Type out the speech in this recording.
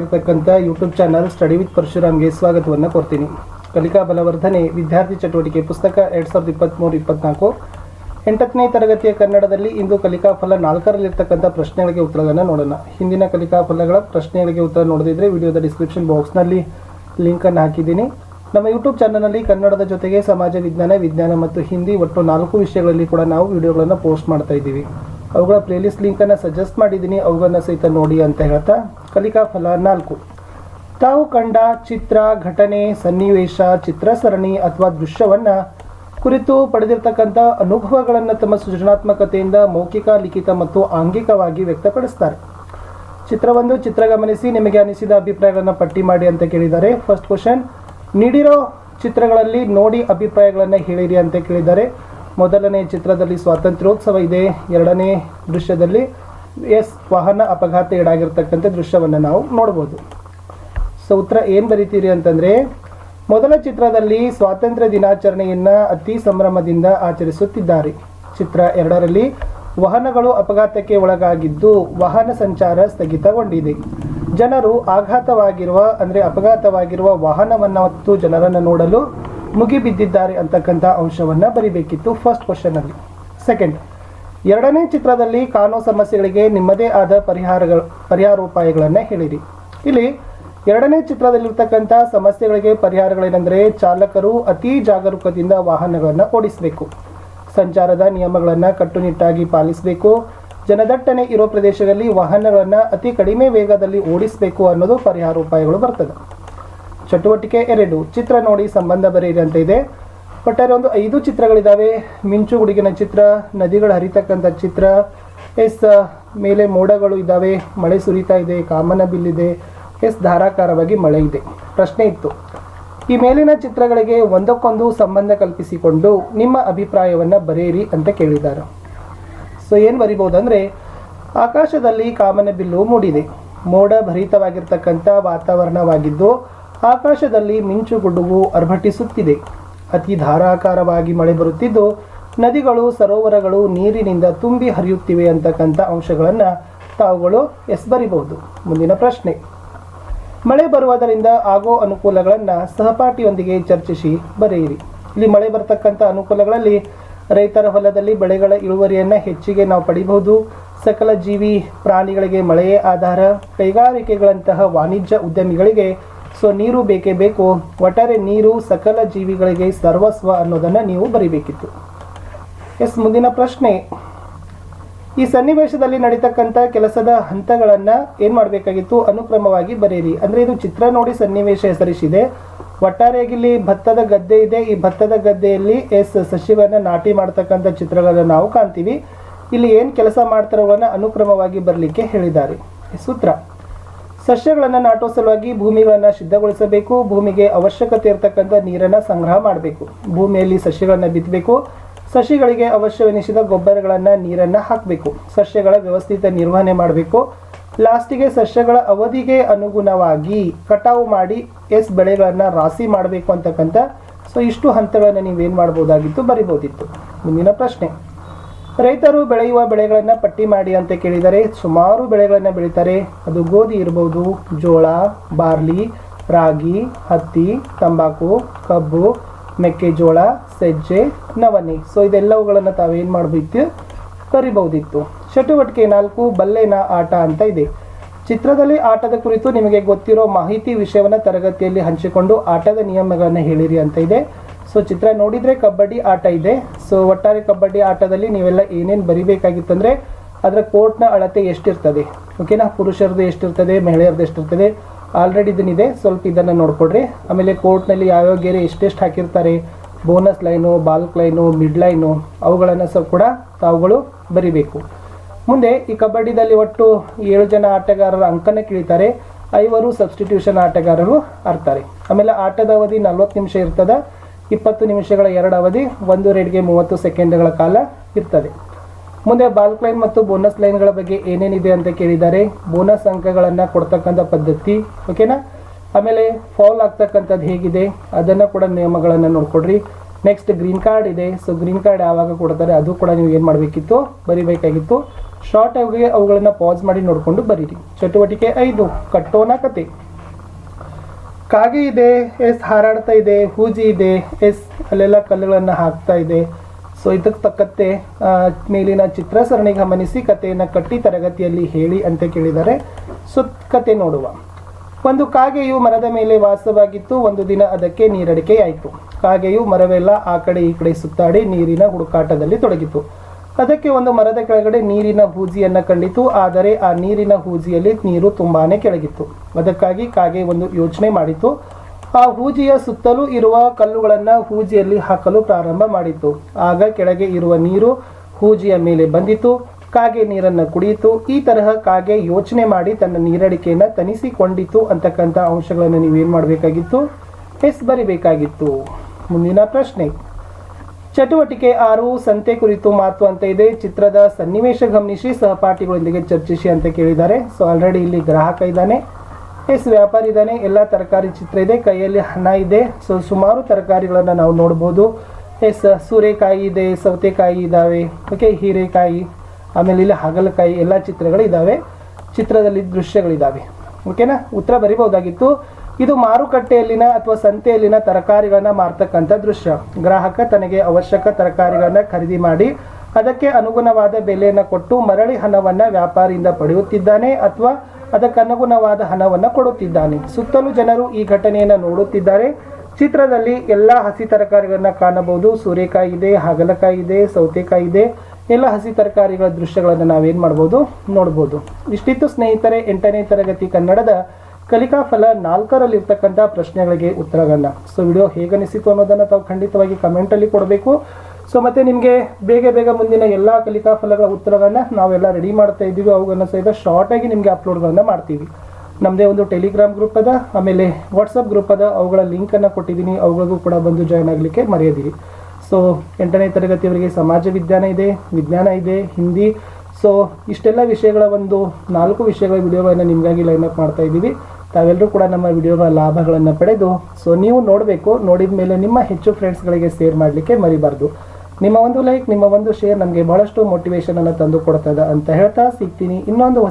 ಇರ್ತಕ್ಕಂಥ YouTube channel study with ಪರಶುರಾಮ್ಗೆ ಸ್ವಾಗತವನ್ನು ಕೊಡ್ತೀನಿ. ಕಲಿಕಾ ಬಲವರ್ಧನೆ ವಿದ್ಯಾರ್ಥಿ ಚಟುವಟಿಕೆ ಪುಸ್ತಕ ಎರಡು ಸಾವಿರದ ಇಪ್ಪತ್ತ್ಮೂರು ಇಪ್ಪತ್ನಾಲ್ಕು. ಎಂಟನೇ ತರಗತಿಯ ಕನ್ನಡದಲ್ಲಿ ಇಂದು ಕಲಿಕಾ ಫಲ ನಾಲ್ಕರಲ್ಲಿರ್ತಕ್ಕಂಥ ಪ್ರಶ್ನೆಗಳಿಗೆ ಉತ್ತರಗಳನ್ನು ನೋಡೋಣ. ಹಿಂದಿನ ಕಲಿಕಾ ಫಲಗಳ ಪ್ರಶ್ನೆಗಳಿಗೆ ಉತ್ತರ ನೋಡಿದ್ರೆ ವಿಡಿಯೋದ ಡಿಸ್ಕ್ರಿಪ್ಷನ್ ಬಾಕ್ಸ್ನಲ್ಲಿ ಲಿಂಕನ್ನು ಹಾಕಿದ್ದೀನಿ. ನಮ್ಮ ಯೂಟ್ಯೂಬ್ ಚಾನಲ್ನಲ್ಲಿ ಕನ್ನಡದ ಜೊತೆಗೆ ಸಮಾಜ ವಿಜ್ಞಾನ ವಿಜ್ಞಾನ ಮತ್ತು ಹಿಂದಿ ಒಟ್ಟು ನಾಲ್ಕು ವಿಷಯಗಳಲ್ಲಿ ಕೂಡ ನಾವು ವಿಡಿಯೋಗಳನ್ನು ಪೋಸ್ಟ್ ಮಾಡ್ತಾ ಇದ್ದೀವಿ. ಅವುಗಳ ಪ್ಲೇಲಿಸ್ಟ್ ಲಿಂಕನ್ನು ಸಜೆಸ್ಟ್ ಮಾಡಿದ್ದೀನಿ. ಅವುಗಳನ್ನು ಸಹಿತ ನೋಡಿ ಅಂತ ಹೇಳ್ತಾ ಕಲಿಕಾ ಫಲ ನಾಲ್ಕು. ತಾವು ಕಂಡ ಚಿತ್ರ, ಘಟನೆ, ಸನ್ನಿವೇಶ, ಚಿತ್ರಸರಣಿ ಅಥವಾ ದೃಶ್ಯವನ್ನು ಕುರಿತು ಪಡೆದಿರ್ತಕ್ಕಂಥ ಅನುಭವಗಳನ್ನು ತಮ್ಮ ಸೃಜನಾತ್ಮಕತೆಯಿಂದ ಮೌಖಿಕ, ಲಿಖಿತ ಮತ್ತು ಆಂಗಿಕವಾಗಿ ವ್ಯಕ್ತಪಡಿಸ್ತಾರೆ. ಚಿತ್ರವೊಂದು ಚಿತ್ರ ಗಮನಿಸಿ ನಿಮಗೆ ಅನಿಸಿದ ಅಭಿಪ್ರಾಯಗಳನ್ನು ಪಟ್ಟಿ ಮಾಡಿ ಅಂತ ಕೇಳಿದ್ದಾರೆ. ಫಸ್ಟ್ ಕ್ವಶನ್ ನೀಡಿರೋ ಚಿತ್ರಗಳಲ್ಲಿ ನೋಡಿ ಅಭಿಪ್ರಾಯಗಳನ್ನು ಹೇಳಿರಿ ಅಂತ ಕೇಳಿದ್ದಾರೆ. ಮೊದಲನೇ ಚಿತ್ರದಲ್ಲಿ ಸ್ವಾತಂತ್ರ್ಯೋತ್ಸವ ಇದೆ. ಎರಡನೇ ದೃಶ್ಯದಲ್ಲಿ ಎಸ್ ವಾಹನ ಅಪಘಾತ ಈಡಾಗಿರ್ತಕ್ಕಂಥ ದೃಶ್ಯವನ್ನು ನಾವು ನೋಡ್ಬೋದು. ಸೊ ಉತ್ತರ ಏನು ಬರಿತೀರಿ ಅಂತಂದರೆ, ಮೊದಲ ಚಿತ್ರದಲ್ಲಿ ಸ್ವಾತಂತ್ರ್ಯ ದಿನಾಚರಣೆಯನ್ನು ಅತಿ ಸಂಭ್ರಮದಿಂದ ಆಚರಿಸುತ್ತಿದ್ದಾರೆ. ಚಿತ್ರ ಎರಡರಲ್ಲಿ, ವಾಹನಗಳು ಅಪಘಾತಕ್ಕೆ ಒಳಗಾಗಿದ್ದು ವಾಹನ ಸಂಚಾರ ಸ್ಥಗಿತಗೊಂಡಿದೆ. ಜನರು ಆಘಾತವಾಗಿರುವ, ಅಂದರೆ ಅಪಘಾತವಾಗಿರುವ ವಾಹನವನ್ನು ಮತ್ತು ಜನರನ್ನು ನೋಡಲು ಮುಗಿಬಿದ್ದಿದ್ದಾರೆ ಅಂತಕ್ಕಂಥ ಅಂಶವನ್ನು ಬರಿಬೇಕಿತ್ತು ಫಸ್ಟ್ ಕ್ವಶನಲ್ಲಿ ಸೆಕೆಂಡ್ ಎರಡನೇ ಚಿತ್ರದಲ್ಲಿ ಕಾನೂನು ಸಮಸ್ಯೆಗಳಿಗೆ ನಿಮ್ಮದೇ ಆದ ಪರಿಹಾರಗಳು, ಪರಿಹಾರೋಪಾಯಗಳನ್ನು ಹೇಳಿರಿ. ಇಲ್ಲಿ ಎರಡನೇ ಚಿತ್ರದಲ್ಲಿರ್ತಕ್ಕಂಥ ಸಮಸ್ಯೆಗಳಿಗೆ ಪರಿಹಾರಗಳೇನೆಂದರೆ ಚಾಲಕರು ಅತಿ ಜಾಗರೂಕದಿಂದ ವಾಹನಗಳನ್ನು ಓಡಿಸಬೇಕು. ಸಂಚಾರದ ನಿಯಮಗಳನ್ನು ಕಟ್ಟುನಿಟ್ಟಾಗಿ ಪಾಲಿಸಬೇಕು. ಜನದಟ್ಟಣೆ ಇರೋ ಪ್ರದೇಶದಲ್ಲಿ ವಾಹನಗಳನ್ನು ಅತಿ ಕಡಿಮೆ ವೇಗದಲ್ಲಿ ಓಡಿಸಬೇಕು ಅನ್ನೋದು ಪರಿಹಾರೋಪಾಯಗಳು ಬರ್ತದೆ. ಚಟುವಟಿಕೆ ಎರಡು. ಚಿತ್ರ ನೋಡಿ ಸಂಬಂಧ ಬರೆಯಿರಿ ಅಂತ ಇದೆ. ಒಟ್ಟಾರೆ ಒಂದು ಐದು ಚಿತ್ರಗಳಿದ್ದಾವೆ ಮಿಂಚು ಹುಡುಗಿನ ಚಿತ್ರ, ನದಿಗಳು ಹರಿತಕ್ಕಂಥ ಚಿತ್ರ, ಎಸ್ ಮೇಲೆ ಮೋಡಗಳು ಇದ್ದಾವೆ ಮಳೆ ಸುರಿತಾ ಇದೆ, ಕಾಮನ ಬಿಲ್ಲಿದೆ. ಎಸ್, ಧಾರಾಕಾರವಾಗಿ ಮಳೆ ಇದೆ. ಪ್ರಶ್ನೆ ಇತ್ತು. ಈ ಮೇಲಿನ ಚಿತ್ರಗಳಿಗೆ ಒಂದಕ್ಕೊಂದು ಸಂಬಂಧ ಕಲ್ಪಿಸಿಕೊಂಡು ನಿಮ್ಮ ಅಭಿಪ್ರಾಯವನ್ನು ಬರೆಯಿರಿ ಅಂತ ಕೇಳಿದ್ದಾರೆ. ಸೊ ಏನು ಬರಿಬೋದಂದರೆ ಆಕಾಶದಲ್ಲಿ ಕಾಮನ ಬಿಲ್ಲು ಮೂಡಿದೆ. ಮೋಡ ಭರಿತವಾಗಿರ್ತಕ್ಕಂಥ ವಾತಾವರಣವಾಗಿದ್ದು ಆಕಾಶದಲ್ಲಿ ಮಿಂಚು ಗುಡ್ಡವು ಅರ್ಭಟಿಸುತ್ತಿದೆ. ಅತಿ ಧಾರಾಕಾರವಾಗಿ ಮಳೆ ಬರುತ್ತಿದ್ದು, ನದಿಗಳು, ಸರೋವರಗಳು ನೀರಿನಿಂದ ತುಂಬಿ ಹರಿಯುತ್ತಿವೆ ಅಂತಕ್ಕಂಥ ಅಂಶಗಳನ್ನು ತಾವುಗಳು ಎಸ್ ಬರಿಬಹುದು ಮುಂದಿನ ಪ್ರಶ್ನೆ. ಮಳೆ ಬರುವುದರಿಂದ ಆಗೋ ಅನುಕೂಲಗಳನ್ನು ಸಹಪಾಠಿಯೊಂದಿಗೆ ಚರ್ಚಿಸಿ ಬರೆಯಿರಿ. ಇಲ್ಲಿ ಮಳೆ ಬರತಕ್ಕಂಥ ಅನುಕೂಲಗಳಲ್ಲಿ ರೈತರ ಹೊಲದಲ್ಲಿ ಬೆಳೆಗಳ ಇಳುವರಿಯನ್ನು ಹೆಚ್ಚಿಗೆ ನಾವು ಪಡಿಬಹುದು. ಸಕಲ ಜೀವಿ ಪ್ರಾಣಿಗಳಿಗೆ ಮಳೆಯೇ ಆಧಾರ. ಕೈಗಾರಿಕೆಗಳಂತಹ ವಾಣಿಜ್ಯ ಉದ್ಯಮಿಗಳಿಗೆ ಸೊ ನೀರು ಬೇಕೇ ಬೇಕು. ಒಟ್ಟಾರೆ ನೀರು ಸಕಲ ಜೀವಿಗಳಿಗೆ ಸರ್ವಸ್ವ ಅನ್ನೋದನ್ನು ನೀವು ಬರಿಬೇಕಿತ್ತು. ಎಸ್, ಮುಂದಿನ ಪ್ರಶ್ನೆ. ಈ ಸನ್ನಿವೇಶದಲ್ಲಿ ನಡೀತಕ್ಕಂಥ ಕೆಲಸದ ಹಂತಗಳನ್ನು ಏನು ಮಾಡಬೇಕಾಗಿತ್ತು? ಅನುಕ್ರಮವಾಗಿ ಬರೆಯಿರಿ. ಅಂದರೆ ಇದು ಚಿತ್ರ ನೋಡಿ ಸನ್ನಿವೇಶ ಹೆಸರಿಸಿದೆ. ಒಟ್ಟಾರೆಯಾಗಿ ಇಲ್ಲಿ ಭತ್ತದ ಗದ್ದೆ ಇದೆ. ಈ ಭತ್ತದ ಗದ್ದೆಯಲ್ಲಿ ಎಸ್ ಸಶಿವನ ನಾಟಿ ಮಾಡ್ತಕ್ಕಂಥ ಚಿತ್ರಗಳನ್ನು ನಾವು ಕಾಣ್ತೀವಿ. ಇಲ್ಲಿ ಏನು ಕೆಲಸ ಮಾಡ್ತಾರೋ ಅನುಕ್ರಮವಾಗಿ ಬರಲಿಕ್ಕೆ ಹೇಳಿದ್ದಾರೆ. ಸೂತ್ರ ಸಸ್ಯಗಳನ್ನು ನಾಟೋ ಸಲುವಾಗಿ ಭೂಮಿಗಳನ್ನು ಸಿದ್ಧಗೊಳಿಸಬೇಕು ಭೂಮಿಗೆ ಅವಶ್ಯಕತೆ ಇರತಕ್ಕಂಥ ನೀರನ್ನು ಸಂಗ್ರಹ ಮಾಡಬೇಕು. ಭೂಮಿಯಲ್ಲಿ ಸಸ್ಯಗಳನ್ನು ಬಿತ್ತಬೇಕು ಸಸ್ಯಗಳಿಗೆ ಅವಶ್ಯವೆನಿಸಿದ ಗೊಬ್ಬರಗಳನ್ನು ನೀರನ್ನು ಹಾಕಬೇಕು. ಸಸ್ಯಗಳ ವ್ಯವಸ್ಥಿತ ನಿರ್ವಹಣೆ ಮಾಡಬೇಕು. ಲಾಸ್ಟಿಗೆ ಸಸ್ಯಗಳ ಅವಧಿಗೆ ಅನುಗುಣವಾಗಿ ಕಟಾವು ಮಾಡಿ ಎಸ್ ಬೆಳೆಗಳನ್ನು ರಾಸಿ ಮಾಡಬೇಕು ಅಂತಕ್ಕಂಥ, ಸೊ ಇಷ್ಟು ಹಂತಗಳನ್ನು ನೀವೇನು ಮಾಡ್ಬೋದಾಗಿತ್ತು, ಬರಿಬೋದಿತ್ತು. ಮುಂದಿನ ಪ್ರಶ್ನೆ. ರೈತರು ಬೆಳೆಯುವ ಬೆಳೆಗಳನ್ನು ಪಟ್ಟಿ ಮಾಡಿ ಅಂತ ಕೇಳಿದರೆ ಸುಮಾರು ಬೆಳೆಗಳನ್ನು ಬೆಳೀತಾರೆ. ಅದು ಗೋಧಿ ಇರ್ಬೋದು, ಜೋಳ, ಬಾರ್ಲಿ, ರಾಗಿ, ಹತ್ತಿ, ತಂಬಾಕು, ಕಬ್ಬು, ಮೆಕ್ಕೆಜೋಳ, ಸಜ್ಜೆ, ನವಣೆ. ಸೊ ಇದೆಲ್ಲವುಗಳನ್ನು ತಾವೇನು ಮಾಡಬೇಕಿತ್ತು ಕರಿಬಹುದಿತ್ತು. ಚಟುವಟಿಕೆ ನಾಲ್ಕು, ಬಲ್ಲೆನ ಆಟ ಅಂತ ಇದೆ. ಚಿತ್ರದಲ್ಲಿ ಆಟದ ಕುರಿತು ನಿಮಗೆ ಗೊತ್ತಿರೋ ಮಾಹಿತಿ ವಿಷಯವನ್ನು ತರಗತಿಯಲ್ಲಿ ಹಂಚಿಕೊಂಡು ಆಟದ ನಿಯಮಗಳನ್ನು ಹೇಳಿರಿ ಅಂತ ಇದೆ. ಸೊ ಚಿತ್ರ ನೋಡಿದರೆ ಕಬಡ್ಡಿ ಆಟ ಇದೆ. ಸೊ ಒಟ್ಟಾರೆ ಕಬಡ್ಡಿ ಆಟದಲ್ಲಿ ನೀವೆಲ್ಲ ಏನೇನು ಬರಿಬೇಕಾಗಿತ್ತಂದರೆ ಅದರ ಕೋರ್ಟ್ನ ಅಳತೆ ಎಷ್ಟಿರ್ತದೆ. ಓಕೆನಾ ಪುರುಷರದ್ದು ಎಷ್ಟಿರ್ತದೆ, ಮಹಿಳೆಯರದ್ದು ಎಷ್ಟಿರ್ತದೆ ಆಲ್ರೆಡಿ ಇದನ್ನಿದೆ. ಸ್ವಲ್ಪ ಇದನ್ನು ನೋಡಿಕೊಡ್ರಿ. ಆಮೇಲೆ ಕೋರ್ಟ್ನಲ್ಲಿ ಯಾವ್ಯಾವ ಗೆರೆ ಎಷ್ಟೆಷ್ಟು ಹಾಕಿರ್ತಾರೆ bonus line balk line mid line ಅವುಗಳನ್ನು ಸಹ ಕೂಡ ತಾವುಗಳು ಬರಿಬೇಕು. ಮುಂದೆ ಈ ಕಬಡ್ಡಿದಲ್ಲಿ ಒಟ್ಟು ಏಳು ಜನ ಆಟಗಾರರ ಅಂಕನ ಕೀಳ್ತಾರೆ. ಐವರು ಸಬ್ಸ್ಟಿಟ್ಯೂಷನ್ ಆಟಗಾರರು ಆಡ್ತಾರೆ. ಆಮೇಲೆ ಆಟದ ಅವಧಿ ನಲ್ವತ್ತು ನಿಮಿಷ ಇರ್ತದೆ. ಇಪ್ಪತ್ತು ನಿಮಿಷಗಳ ಎರಡು ಅವಧಿ, ಒಂದು ರೇಡ್ಗೆ ಮೂವತ್ತು ಸೆಕೆಂಡ್ಗಳ ಕಾಲ ಇರ್ತದೆ. ಮುಂದೆ ಬಾಲ್ಕ್ ಲೈನ್ ಮತ್ತು ಬೋನಸ್ ಲೈನ್ಗಳ ಬಗ್ಗೆ ಏನೇನಿದೆ ಅಂತ ಕೇಳಿದ್ದಾರೆ ಬೋನಸ್ ಅಂಕಗಳನ್ನು ಕೊಡ್ತಕ್ಕಂಥ ಪದ್ಧತಿ ಓಕೆನಾ ಆಮೇಲೆ ಫಾಲ್ ಆಗ್ತಕ್ಕಂಥದ್ದು ಹೇಗಿದೆ, ಅದನ್ನು ಕೂಡ ನಿಯಮಗಳನ್ನು ನೋಡ್ಕೊಡ್ರಿ. ನೆಕ್ಸ್ಟ್ ಗ್ರೀನ್ ಕಾರ್ಡ್ ಇದೆ ಸೊ ಗ್ರೀನ್ ಕಾರ್ಡ್ ಯಾವಾಗ ಕೊಡ್ತಾರೆ ಅದು ಕೂಡ ನೀವು ಏನು ಮಾಡಬೇಕಿತ್ತು, ಬರಿಬೇಕಾಗಿತ್ತು. ಶಾರ್ಟ್ ಆಗಿ ಅವುಗಳನ್ನು ಪಾಸ್ ಮಾಡಿ ನೋಡಿಕೊಂಡು ಬರೀರಿ. ಚಟುವಟಿಕೆ ಐದು, ಕಟ್ಟೋನ ಕತೆ. ಕಾಗೆ ಇದೆ, ಎಸ್ ಹಾರಾಡ್ತಾ ಇದೆ, ಹೂಜಿ ಇದೆ, ಎಸ್ ಅಲ್ಲೆಲ್ಲ ಕಲ್ಲುಗಳನ್ನು ಹಾಕ್ತಾ ಇದೆ. ಸೊ ಇದಕ್ಕೆ ತಕ್ಕಂತೆ ಮೇಲಿನ ಚಿತ್ರ ಸರಣಿ ಗಮನಿಸಿ ಕಥೆಯನ್ನು ಕಟ್ಟಿ ತರಗತಿಯಲ್ಲಿ ಹೇಳಿ ಅಂತ ಕೇಳಿದ್ದಾರೆ. ಸೊ ಕತೆ ನೋಡುವ. ಒಂದು ಕಾಗೆಯು ಮರದ ಮೇಲೆ ವಾಸವಾಗಿತ್ತು, ಒಂದು ದಿನ ಅದಕ್ಕೆ ನೀರಡಿಕೆಯಾಯಿತು. ಕಾಗೆಯು ಮರವೆಲ್ಲ ಆ ಕಡೆ ಈ ಕಡೆ ಸುತ್ತಾಡಿ ನೀರಿನ ಹುಡುಕಾಟದಲ್ಲಿ ತೊಡಗಿತು. ಅದಕ್ಕೆ ಒಂದು ಮರದ ಕೆಳಗಡೆ ನೀರಿನ ಹೂಜಿಯನ್ನು ಕಂಡಿತು, ಆದರೆ ಆ ನೀರಿನ ಹೂಜಿಯಲ್ಲಿ ನೀರು ತುಂಬಾನೇ ಕೆಳಗಿತ್ತು. ಅದಕ್ಕಾಗಿ ಕಾಗೆ ಒಂದು ಯೋಚನೆ ಮಾಡಿತು. ಆ ಹೂಜಿಯ ಸುತ್ತಲೂ ಇರುವ ಕಲ್ಲುಗಳನ್ನು ಹೂಜಿಯಲ್ಲಿ ಹಾಕಲು ಪ್ರಾರಂಭ ಮಾಡಿತು. ಆಗ ಕೆಳಗೆ ಇರುವ ನೀರು ಹೂಜಿಯ ಮೇಲೆ ಬಂದಿತು. ಕಾಗೆ ನೀರನ್ನು ಕುಡಿಯಿತು. ಈ ತರಹ ಕಾಗೆ ಯೋಚನೆ ಮಾಡಿ ತನ್ನ ನೀರಡಿಕೆಯನ್ನು ತನಿಸಿಕೊಂಡಿತು. ಅಂತಕ್ಕಂಥ ಅಂಶಗಳನ್ನು ನೀವೇನು ಮಾಡಬೇಕಾಗಿತ್ತು? ಎಸ್, ಬರಿಬೇಕಾಗಿತ್ತು. ಮುಂದಿನ ಪ್ರಶ್ನೆ. ಚಟುವಟಿಕೆ ಆರು, ಸಂತೆ ಕುರಿತು ಮಾತು ಅಂತ ಇದೆ. ಚಿತ್ರದ ಸನ್ನಿವೇಶ ಗಮನಿಸಿ ಸಹಪಾಠಿಗಳೊಂದಿಗೆ ಚರ್ಚಿಸಿ ಅಂತ ಕೇಳಿದ್ದಾರೆ. ಸೊ ಆಲ್ರೆಡಿ ಇಲ್ಲಿ ಗ್ರಾಹಕ ಇದ್ದಾನೆ. ಎಸ್, ವ್ಯಾಪಾರಿ ಇದ್ದಾನೆ. ಎಲ್ಲ ತರಕಾರಿ ಚಿತ್ರ ಇದೆ. ಕೈಯಲ್ಲಿ ಹಣ ಇದೆ. ಸೊ ಸುಮಾರು ತರಕಾರಿಗಳನ್ನು ನಾವು ನೋಡ್ಬೋದು. ಎಸ್, ಸೂರೆಕಾಯಿ ಇದೆ, ಸೌತೆಕಾಯಿ ಇದ್ದಾವೆ ಓಕೆ ಹೀರೆಕಾಯಿ, ಆಮೇಲೆ ಇಲ್ಲಿ ಹಾಗಲಕಾಯಿ, ಎಲ್ಲ ಚಿತ್ರಗಳು ಇದ್ದಾವೆ ಚಿತ್ರದಲ್ಲಿ ದೃಶ್ಯಗಳಿದ್ದಾವೆ ಓಕೆನಾ ಉತ್ತರ ಬರಿಬಹುದಾಗಿತ್ತು. ಇದು ಮಾರುಕಟ್ಟೆಯಲ್ಲಿನ ಅಥವಾ ಸಂತೆಯಲ್ಲಿನ ತರಕಾರಿಗಳನ್ನ ಮಾರ್ತಕ್ಕಂಥ ದೃಶ್ಯ. ಗ್ರಾಹಕ ತನಗೆ ಅವಶ್ಯಕ ತರಕಾರಿಗಳನ್ನ ಖರೀದಿ ಮಾಡಿ ಅದಕ್ಕೆ ಅನುಗುಣವಾದ ಬೆಲೆಯನ್ನು ಕೊಟ್ಟು ಮರಳಿ ಹಣವನ್ನು ವ್ಯಾಪಾರಿಯಿಂದ ಪಡೆಯುತ್ತಿದ್ದಾನೆ ಅಥವಾ ಅದಕ್ಕನುಗುಣವಾದ ಹಣವನ್ನು ಕೊಡುತ್ತಿದ್ದಾನೆ. ಸುತ್ತಲೂ ಜನರು ಈ ಘಟನೆಯನ್ನು ನೋಡುತ್ತಿದ್ದಾರೆ. ಚಿತ್ರದಲ್ಲಿ ಎಲ್ಲ ಹಸಿ ತರಕಾರಿಗಳನ್ನ ಕಾಣಬಹುದು. ಸೂರ್ಯಕಾಯಿ ಇದೆ, ಹಾಗಲಕಾಯಿ ಇದೆ, ಸೌತೆಕಾಯಿ ಇದೆ. ಎಲ್ಲ ಹಸಿ ತರಕಾರಿಗಳ ದೃಶ್ಯಗಳನ್ನು ನಾವೇನು ಮಾಡ್ಬೋದು? ನೋಡ್ಬೋದು. ಇಷ್ಟಿತ್ತು ಸ್ನೇಹಿತರೆ, ಎಂಟನೇ ತರಗತಿ ಕನ್ನಡದ ಕಲಿಕಾ ಫಲ ನಾಲ್ಕರಲ್ಲಿರ್ತಕ್ಕಂಥ ಪ್ರಶ್ನೆಗಳಿಗೆ ಉತ್ತರಗಳನ್ನ. ಸೊ ವಿಡಿಯೋ ಹೇಗನಿಸಿತು ಅನ್ನೋದನ್ನು ತಾವು ಖಂಡಿತವಾಗಿ ಕಮೆಂಟಲ್ಲಿ ಕೊಡಬೇಕು. ಸೊ ಮತ್ತೆ ನಿಮಗೆ ಬೇಗ ಬೇಗ ಮುಂದಿನ ಎಲ್ಲ ಕಲಿಕಾ ಫಲಗಳ ಉತ್ತರಗಳನ್ನ ನಾವೆಲ್ಲ ರೆಡಿ ಮಾಡ್ತಾ ಇದ್ದೀವಿ. ಅವುಗಳನ್ನ ಸಹಿತ ಶಾರ್ಟ್ ಆಗಿ ನಿಮಗೆ ಅಪ್ಲೋಡ್ಗಳನ್ನು ಮಾಡ್ತೀವಿ. ನಮ್ಮದೇ ಒಂದು ಟೆಲಿಗ್ರಾಮ್ ಗ್ರೂಪ್ ಅದ, ಆಮೇಲೆ ವಾಟ್ಸಪ್ ಗ್ರೂಪ್ ಅದ. ಅವುಗಳ ಲಿಂಕನ್ನು ಕೊಟ್ಟಿದ್ದೀನಿ. ಅವುಗಳಿಗೂ ಕೂಡ ಬಂದು ಜಾಯ್ನ್ ಆಗಲಿಕ್ಕೆ ಮರೆಯದಿರಿ. ಸೊ ಎಂಟನೇ ತರಗತಿಯವರಿಗೆ ಸಮಾಜ ವಿಜ್ಞಾನ ಇದೆ ವಿಜ್ಞಾನ ಇದೆ, ಹಿಂದಿ. ಸೊ ಇಷ್ಟೆಲ್ಲ ವಿಷಯಗಳ ಒಂದು ನಾಲ್ಕು ವಿಷಯಗಳ ವಿಡಿಯೋಗಳನ್ನು ನಿಮಗಾಗಿ ಲೈನ್ ಅಪ್ ಮಾಡ್ತಾ ಇದ್ದೀವಿ. ತಾವೆಲ್ಲರೂ ಕೂಡ ನಮ್ಮ ವಿಡಿಯೋಗಳ ಲಾಭಗಳನ್ನು ಪಡೆದು ಸೊ ನೀವು ನೋಡಬೇಕು, ನೋಡಿದ ಮೇಲೆ ನಿಮ್ಮ ಹೆಚ್ಚು ಫ್ರೆಂಡ್ಸ್ಗಳಿಗೆ ಶೇರ್ ಮಾಡಲಿಕ್ಕೆ ಮರಿಬಾರ್ದು. ನಿಮ್ಮ ಒಂದು ಲೈಕ್ ನಿಮ್ಮ ಒಂದು ಶೇರ್ ನಮಗೆ ಬಹಳಷ್ಟು ಮೋಟಿವೇಶನನ್ನು ತಂದು ಕೊಡ್ತದ ಅಂತ ಹೇಳ್ತಾ ಸಿಗ್ತೀನಿ. ಇನ್ನೊಂದು